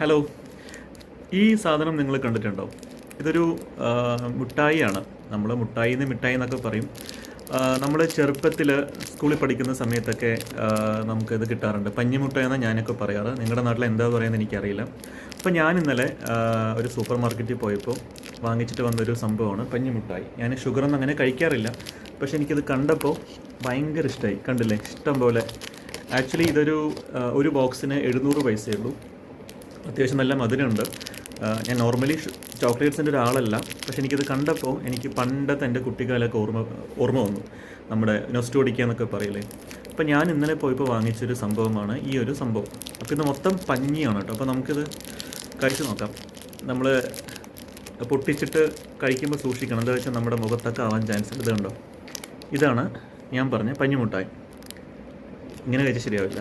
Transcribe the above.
Hello ഈ സാധനം നിങ്ങൾ കണ്ടിട്ടുണ്ടോ? ഇതൊരു മുട്ടായിയാണ്. നമ്മൾ മുട്ടായി എന്ന് മിഠായി എന്നൊക്കെ പറയും. നമ്മൾ ചെറുപ്പത്തിൽ സ്കൂളിൽ പഠിക്കുന്ന സമയത്തൊക്കെ നമുക്കിത് കിട്ടാറുണ്ട്. പഞ്ഞിമുട്ടായി എന്ന് ഞാനൊക്കെ പറയാറ്. നിങ്ങളുടെ നാട്ടിൽ എന്താ പറയുന്നത് എനിക്കറിയില്ല. അപ്പോൾ ഞാൻ ഇന്നലെ ഒരു സൂപ്പർ മാർക്കറ്റിൽ പോയപ്പോൾ വാങ്ങിച്ചിട്ട് വന്നൊരു സംഭവമാണ് പഞ്ഞിമുട്ടായി. ഞാൻ ഷുഗറൊന്നും അങ്ങനെ കഴിക്കാറില്ല. പക്ഷെ എനിക്കിത് കണ്ടപ്പോൾ ഭയങ്കര ഇഷ്ടമായി കണ്ടില്ലേ? ഇഷ്ടം പോലെ. ആക്ച്വലി ഇതൊരു ഒരു ബോക്സിന് എഴുന്നൂറ് പൈസയേ ഉള്ളൂ. അത്യാവശ്യം നല്ല മധുരമുണ്ട്. ഞാൻ നോർമലി ചോക്ലേറ്റ്സിന്റെ ഒരാളല്ല. പക്ഷെ എനിക്കിത് കണ്ടപ്പോൾ എനിക്ക് പണ്ടത്തെ എന്റെ കുട്ടിക്കാലമൊക്കെ ഓർമ്മ ഓർമ്മ വന്നു. നമ്മുടെ നൊസ്റ്റോടിക്കുക എന്നൊക്കെ പറയില്ലേ. അപ്പോൾ ഞാൻ ഇന്നലെ പോയപ്പോൾ വാങ്ങിച്ചൊരു സംഭവമാണ് ഈ ഒരു സംഭവം. അപ്പോൾ ഇത് മൊത്തം പഞ്ഞിയാണ് കേട്ടോ. അപ്പോൾ നമുക്കിത് കഴിച്ച് നോക്കാം. നമ്മൾ പൊട്ടിച്ചിട്ട് കഴിക്കുമ്പോൾ സൂക്ഷിക്കണം. എന്താ വെച്ചാൽ നമ്മുടെ മുഖത്തൊക്കെ ആവാൻ ചാൻസ് ഉണ്ട്. ഇത് കണ്ടോ? ഇതാണ് ഞാൻ പറഞ്ഞ പഞ്ഞിമുട്ടായി. ഇങ്ങനെ കഴിച്ചാൽ ശരിയാവില്ല.